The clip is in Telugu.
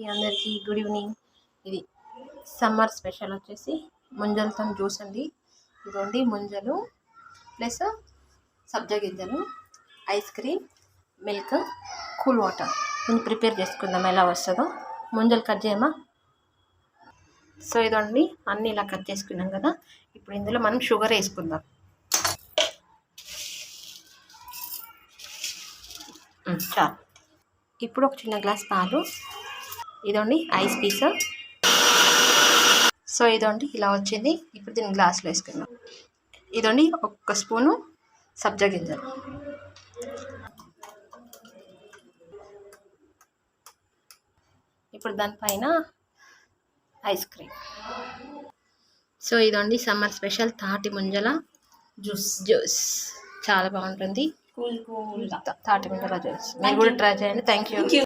ఈ అందరికీ గుడ్ ఈవినింగ్. ఇది సమ్మర్ స్పెషల్ వచ్చేసి ముంజలతో జ్యూస్ అండి. ఇదిగోండి ముంజలు ప్లస్ సబ్జా గింజలు ice cream milk cool water. దీన్ని ప్రిపేర్ చేసుకుందాం ఎలా వస్తుందో. ముంజలు కట్ చేయమా? సో ఇదండి అన్నీ ఇలా కట్ చేసుకున్నాం కదా. ఇప్పుడు ఇందులో మనం షుగర్ వేసుకుందాం. చాలు. ఇప్పుడు ఒక చిన్న గ్లాస్ పాలు ఇదండి ఐస్ పీస్. సో ఇదండి ఇలా వచ్చింది. ఇప్పుడు దీన్ని గ్లాస్లో వేసుకుందాం. ఇదండి ఒక్క స్పూను సబ్జా గింజలు. ఇప్పుడు దానిపైన ఐస్ క్రీమ్. సో ఇదండి సమ్మర్ స్పెషల్ తాటి ముంజల జ్యూస్. జ్యూస్. చాలా బాగుంటుంది. కూల్ కూల్ తాటి ముంజల జ్యూస్. మీరు కూడా ట్రై చేయండి. Thank you